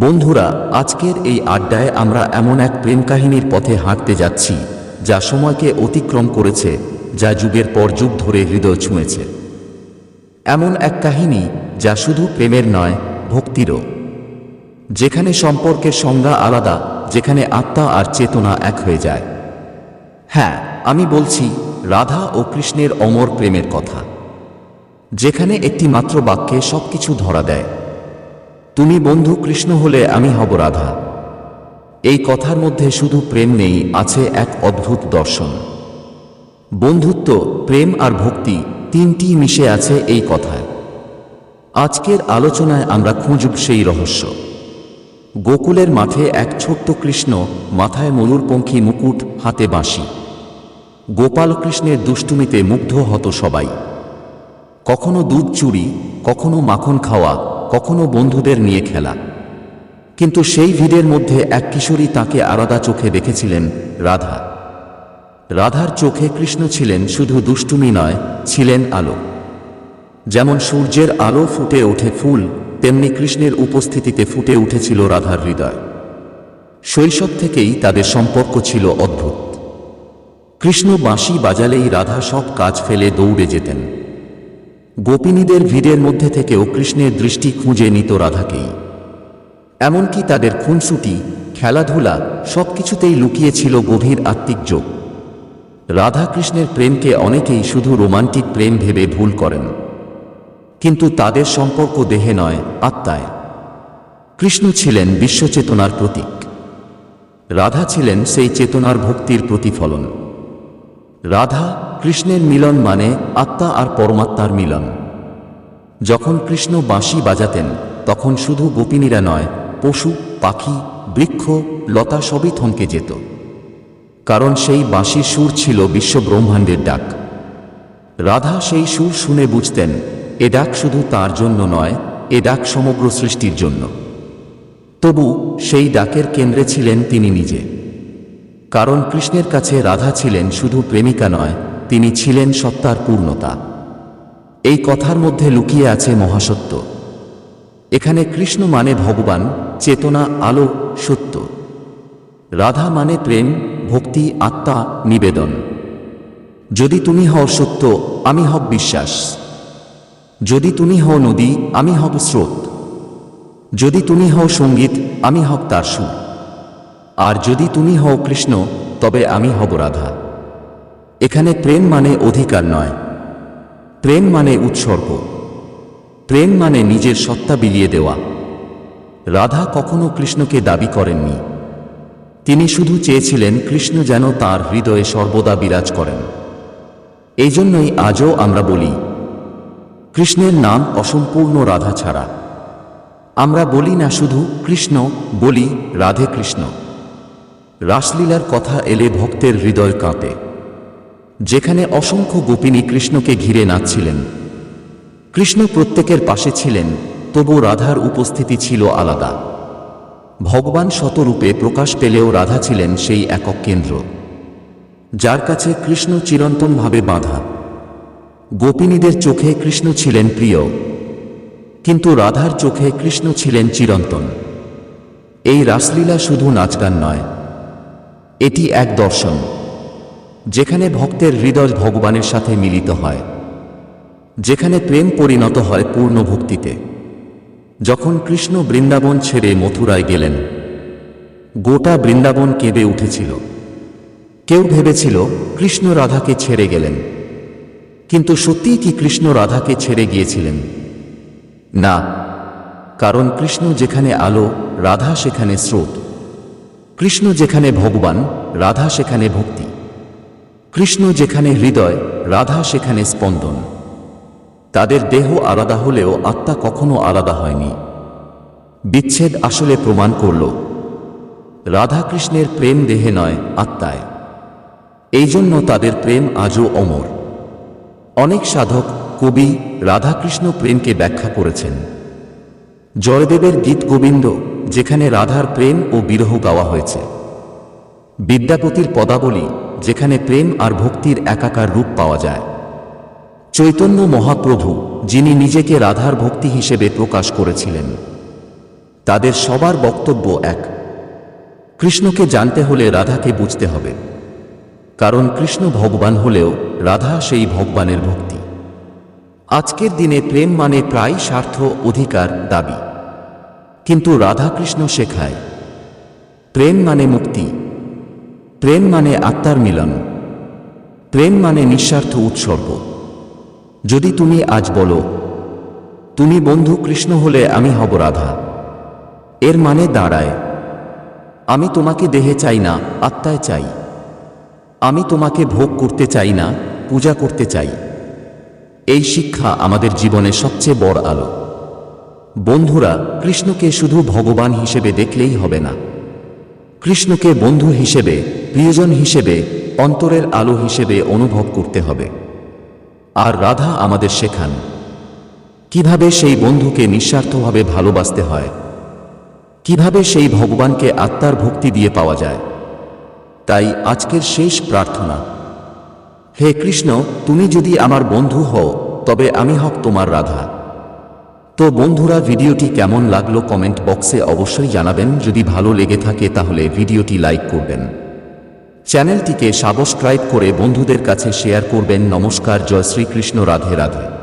বন্ধুরা, আজকের এই আড্ডায় আমরা এমন এক প্রেম কাহিনীর পথে হাঁটতে যাচ্ছি, যা সময়কে অতিক্রম করেছে, যা যুগের পর যুগ ধরে হৃদয় ছুঁয়েছে। এমন এক কাহিনী যা শুধু প্রেমের নয়, ভক্তিরও। যেখানে সম্পর্কের সংজ্ঞা আলাদা, যেখানে আত্মা আর চেতনা এক হয়ে যায়। হ্যাঁ আমি বলছি, রাধা ও কৃষ্ণের অমর প্রেমের কথা। যেখানে একটি মাত্র বাক্যে সবকিছু ধরা দেয়। তুমি বন্ধু কৃষ্ণ হলে আমি হব রাধা। এই কথার মধ্যে শুধু প্রেম নেই, আছে এক অদ্ভুত দর্শন। বন্ধুত্ব, প্রেম আর ভক্তি তিনটি মিশে আছে এই কথায়। আজকের আলোচনায় আমরা খুঁজব সেই রহস্য। গোকুলের মাঠে এক ছোট্ট কৃষ্ণ মাথায় ময়ূরপঙ্খী মুকুট, হাতে বাঁশি। গোপাল কৃষ্ণের দুষ্টুমিতে মুগ্ধ হত সবাই। কখনো দুধ চুরি, কখনো মাখন খাওয়া কখনো বন্ধুদের নিয়ে খেলা। কিন্তু সেই ভিড়ের মধ্যে এক কিশোরী তাকে আলাদা চোখে দেখেছিলেন, রাধা। রাধার চোখে কৃষ্ণ ছিলেন, শুধু দুষ্টুমি নয়, ছিলেন আলো। যেমন সূর্যের আলো ফুটে ওঠে ফুল, তেমনি কৃষ্ণের উপস্থিতিতে ফুটে উঠেছিল রাধার হৃদয়। শৈশব থেকেই তাদের সম্পর্ক ছিল অদ্ভুত। কৃষ্ণ বাঁশি বাজালেই রাধা সব কাজ ফেলে দৌড়ে যেতেন। গোপিনীদের ভিড়ের মধ্যে থেকেও কৃষ্ণের দৃষ্টি খুঁজে নিত রাধাকেই। এমনকি তাদের খুনসুটি, খেলাধুলা সবকিছুতেই লুকিয়েছিল গভীর আত্মিক যোগ। রাধাকৃষ্ণের প্রেমকে অনেকেই শুধু রোমান্টিক প্রেম ভেবে ভুল করেন। কিন্তু তাদের সম্পর্ক দেহে নয়, আত্মায়। কৃষ্ণ ছিলেন বিশ্বচেতনার প্রতীক। রাধা ছিলেন সেই চেতনার ভক্তির প্রতিফলন। রাধা কৃষ্ণের মিলন মানে আত্মা আর পরমাত্মার মিলন। যখন কৃষ্ণ বাঁশি বাজাতেন, তখন শুধু গোপিনীরা নয়, পশু, পাখি, বৃক্ষ, লতা সবই থমকে যেত। কারণ সেই বাঁশির সুর ছিল বিশ্বব্রহ্মাণ্ডের ডাক। রাধা সেই সুর শুনে বুঝতেন, এ ডাক শুধু তার জন্য নয়, এ ডাক সমগ্র সৃষ্টির জন্য। তবু সেই ডাকের কেন্দ্রে ছিলেন তিনি নিজে। কারণ কৃষ্ণের কাছে রাধা ছিলেন শুধু প্রেমিকা নয়, তিনি ছিলেন সত্তার পূর্ণতা। এই কথার মধ্যে লুকিয়ে আছে মহাসত্য। এখানে কৃষ্ণ মানে ভগবান, চেতনা, আলো, সত্য। রাধা মানে প্রেম, ভক্তি, আত্মা, নিবেদন। যদি তুমি হও সত্য, আমি হব বিশ্বাস। যদি তুমি হও নদী, আমি হব স্রোত। যদি তুমি হও সংগীত, আমি হব তার সুর। আর যদি তুমি হও কৃষ্ণ, তবে আমি হব রাধা। এখানে প্রেম মানে অধিকার নয়। প্রেম মানে উৎসর্গ। প্রেম মানে নিজের সত্তা বিলিয়ে দেওয়া। রাধা কখনো কৃষ্ণকে দাবি করেননি। তিনি শুধু চেয়েছিলেন কৃষ্ণ যেন তার হৃদয়ে সর্বদা বিরাজ করেন। এই জন্যই আজও আমরা বলি, কৃষ্ণের নাম অসম্পূর্ণ রাধা ছাড়া। আমরা বলি না শুধু কৃষ্ণ, বলি রাধে কৃষ্ণ। রাসলীলার কথা এলে ভক্তের হৃদয় কাঁপে। যেখানে অসংখ্য গোপিনী কৃষ্ণকে ঘিরে নাচছিলেন। কৃষ্ণ প্রত্যেকের পাশে ছিলেন, তবু রাধার উপস্থিতি ছিল আলাদা। ভগবান শতরূপে প্রকাশ পেলেও রাধা ছিলেন সেই একক কেন্দ্র, যার কাছে কৃষ্ণ চিরন্তনভাবে বাঁধা। গোপিনীদের চোখে কৃষ্ণ ছিলেন প্রিয়, কিন্তু রাধার চোখে কৃষ্ণ ছিলেন চিরন্তন। এই রাসলীলা শুধু নাচগান নয় এটি এক দর্শন, যেখানে ভক্তের হৃদয় ভগবানের সাথে মিলিত হয়, যেখানে প্রেম পরিণত হয় পূর্ণ ভক্তিতে। যখন কৃষ্ণ বৃন্দাবন ছেড়ে মথুরায় গেলেন, গোটা বৃন্দাবন কেঁদে উঠেছিল। কেউ ভেবেছিল কৃষ্ণ রাধাকে ছেড়ে গেলেন, কিন্তু সত্যিই কি কৃষ্ণ রাধাকে ছেড়ে গিয়েছিলেন? না, কারণ কৃষ্ণ যেখানে আলো, রাধা সেখানে স্রোত। কৃষ্ণ যেখানে ভগবান, রাধা সেখানে ভক্তি। কৃষ্ণ যেখানে হৃদয়, রাধা সেখানে স্পন্দন। তাদের দেহ আলাদা হলেও আত্মা কখনো আলাদা হয়নি। বিচ্ছেদ আসলে প্রমাণ করল, রাধা কৃষ্ণের প্রেম দেহে নয়, আত্মায়। এই জন্য তাদের প্রেম আজও অমর। অনেক সাধক, কবি রাধাকৃষ্ণ প্রেমকে ব্যাখ্যা করেছেন। জয়দেবের গীত গোবিন্দ যেখানে রাধার প্রেম ও বিরহ গাওয়া হয়েছে। বিদ্যাপতির পদাবলী, যেখানে প্রেম আর ভক্তির একাকার রূপ পাওয়া যায়। চৈতন্য মহাপ্রভু, যিনি নিজেকে রাধার ভক্তি হিসেবে প্রকাশ করেছিলেন, তাদের সবার বক্তব্য এক। কৃষ্ণকে জানতে হলে রাধাকে বুঝতে হবে, কারণ কৃষ্ণ ভগবান হলেও রাধা সেই ভগবানের ভক্তি। আজকের দিনে প্রেম মানে প্রায় স্বার্থ, অধিকার, দাবি। কিন্তু রাধাকৃষ্ণ শেখায়, প্রেম মানে মুক্তি, প্রেম মানে আত্মার মিলন, প্রেম মানে নিঃস্বার্থ উৎসর্গ। যদি তুমি আজ বলো, তুমি বন্ধু কৃষ্ণ হলে আমি হব রাধা, এর মানে দাঁড়ায়, আমি তোমাকে দেহে চাই না, আত্মায় চাই, আমি তোমাকে ভোগ করতে চাই না, পূজা করতে চাই। এই শিক্ষা আমাদের জীবনে সবচেয়ে বড় আলো। বন্ধুরা, কৃষ্ণকে শুধু ভগবান হিসেবে দেখলেই হবে না। কৃষ্ণকে বন্ধু হিসেবে, প্রিয়জন হিসেবে, অন্তরের আলো হিসেবে অনুভব করতে হবে। আর রাধা আমাদের শেখান, কীভাবে সেই বন্ধুকে নিঃস্বার্থভাবে ভালোবাসতে হয়, কীভাবে সেই ভগবানকে আত্মার ভক্তি দিয়ে পাওয়া যায়। তাই আজকের শেষ প্রার্থনা, হে কৃষ্ণ, তুমি যদি আমার বন্ধু হও, তবে আমি হক তোমার রাধা। তো বন্ধুরা, ভিডিওটি কেমন লাগল কমেন্ট বক্সে অবশ্যই জানাবেন। যদি ভালো লেগে থাকে তাহলে ভিডিওটি লাইক করবেন। চ্যানেলটিকে সাবস্ক্রাইব করে বন্ধুদের কাছে শেয়ার করবেন। নমস্কার, জয় শ্রীকৃষ্ণ, রাধে রাধে।